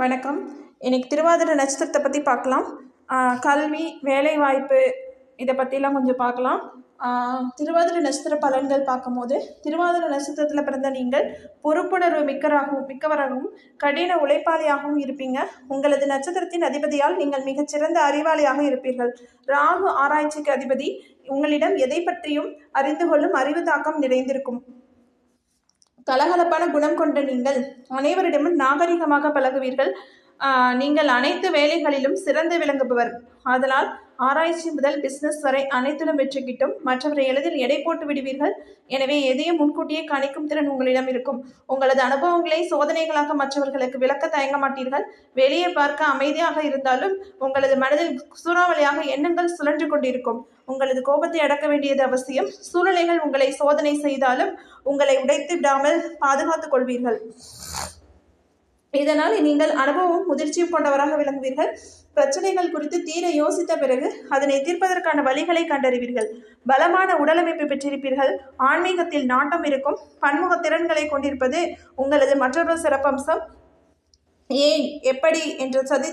வணக்கம். இன்னைக்கு திருவாதிரை நட்சத்திரத்தை பற்றி பார்க்கலாம். கல்வி வேலைவாய்ப்பு இதை பற்றிலாம் கொஞ்சம் பார்க்கலாம். ஆஹ் திருவாதிரை நட்சத்திர பலன்கள் பார்க்கும்போது திருவாதிரை நட்சத்திரத்தில் பிறந்த நீங்கள் பொறுப்புணர்வு மிக்கராகவும் மிக்கவராகவும் கடின உழைப்பாளியாகவும் இருப்பீங்க. உங்களது நட்சத்திரத்தின் அதிபதியால் நீங்கள் மிகச்சிறந்த அறிவாளியாக இருப்பீர்கள். ராகு ஆராய்ச்சிக்கு அதிபதி. உங்களிடம் எதை பற்றியும் அறிந்து கொள்ளும் அறிவு தாக்கம் நிறைந்திருக்கும். கலகலப்பான குணம் கொண்ட நீங்கள் அனைவரிடமும் நாகரிகமாக பழகுவீர்கள். நீங்கள் அனைத்து வேலைகளிலும் சிறந்து விளங்குபவர். அதனால் ஆராய்ச்சி முதல் பிசினஸ் வரை அனைத்திலும் வெற்றி கிட்டும். மற்றவரை எளிதில் எடை போட்டு விடுவீர்கள். எனவே எதையும் முன்கூட்டியே கணிக்கும் திறன் உங்களிடம் இருக்கும். உங்களது அனுபவங்களை சோதனைகளாக மற்றவர்களுக்கு விளக்க தயங்க மாட்டீர்கள். வெளியே பார்க்க அமைதியாக இருந்தாலும் உங்களது மனதில் சூறாவளியாக எண்ணங்கள் சுழன்று கொண்டிருக்கும். உங்களது கோபத்தை அடக்க வேண்டியது அவசியம். சூழ்நிலைகள் உங்களை சோதனை செய்தாலும் உங்களை உடைத்து விடாமல் பாதுகாத்துக் கொள்வீர்கள். இதனால் நீங்கள் அனுபவம் முதிர்ச்சியும் கொண்டவராக விளங்குவீர்கள். பிரச்சனைகள் குறித்து தீர யோசித்த பிறகு அதனை தீர்ப்பதற்கான வழிகளை கண்டறிவீர்கள். பலமான உடலமைப்பு பெற்றிருப்பீர்கள். ஆன்மீகத்தில் நாட்டம் இருக்கும். பன்முக திறன்களை கொண்டிருப்பது உங்களது மற்றொரு சிறப்பம்சம். ஏன் எப்படி என்ற சதி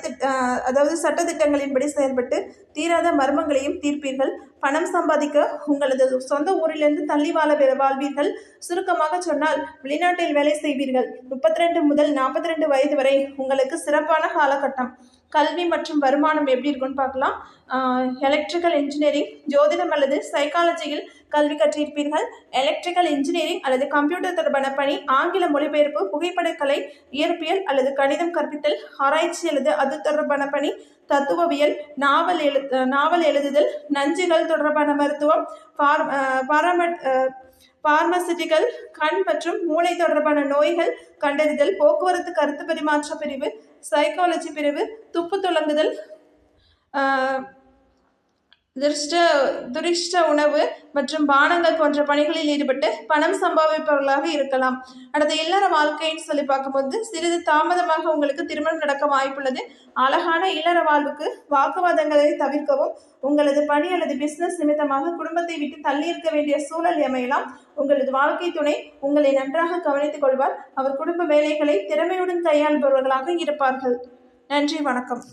அதாவது சட்டத்திட்டங்களின்படி செயல்பட்டு தீராத மர்மங்களையும் தீர்ப்பீர்கள். பணம் சம்பாதிக்க உங்களது சொந்த ஊரிலிருந்து தள்ளி வாழ வாழ்வீர்கள். சுருக்கமாக சொன்னால் வெளிநாட்டில் வேலை செய்வீர்கள். முப்பத்தி ரெண்டு முதல் நாற்பத்தி ரெண்டு வயது வரை உங்களுக்கு சிறப்பான காலகட்டம். கல்வி மற்றும் வருமானம் எப்படி இருக்குன்னு பார்க்கலாம். எலக்ட்ரிக்கல் இன்ஜினியரிங் ஜோதிடம் அல்லது சைக்காலஜியில் கல்வி கற்றிருப்பீர்கள். எலக்ட்ரிக்கல் இன்ஜினியரிங் அல்லது கம்ப்யூட்டர் தொடர்பான பணி ஆங்கில மொழிபெயர்ப்பு புகைப்படக்கலை இயற்பியல் அல்லது கணிதம் கற்பித்தல் ஆராய்ச்சி அல்லது அது தொடர்பான பணி தத்துவவியல் நாவல் எழு நாவல் எழுதுதல் நஞ்சுகள் தொடர்பான மருத்துவம் ஃபார் பாராமட் பார்மசிட்டிக்கல் கண் மற்றும் மூளை தொடர்பான நோய்கள் கண்டறிதல் போக்குவரத்து கருத்து பரிமாற்ற பிரிவு சைக்காலஜி பிரிவு துப்பு துளங்குதல் ஆஹ், திருஷ்ட துரிஷ்ட உணவு மற்றும் பானங்கள் போன்ற பணிகளில் ஈடுபட்டு பணம் சம்பாதிப்பவர்களாக இருக்கலாம். அடுத்த இல்லற வாழ்க்கைன்னு சொல்லி பார்க்கும்போது சிறிது தாமதமாக உங்களுக்கு திருமணம் நடக்க வாய்ப்புள்ளது. அழகான இல்லற வாழ்வுக்கு வாக்குவாதங்களை தவிர்க்கவும் உங்களது பணி அல்லது பிசினஸ் நிமித்தமாக குடும்பத்தை விட்டு தள்ளி இருக்க வேண்டிய சூழல் அமையலாம். உங்களது வாழ்க்கை துணை உங்களை நன்றாக கவனித்துக் கொள்வார். அவர் குடும்ப வேலைகளை திறமையுடன் கையாள்பவர்களாக இருப்பார்கள். நன்றி வணக்கம்.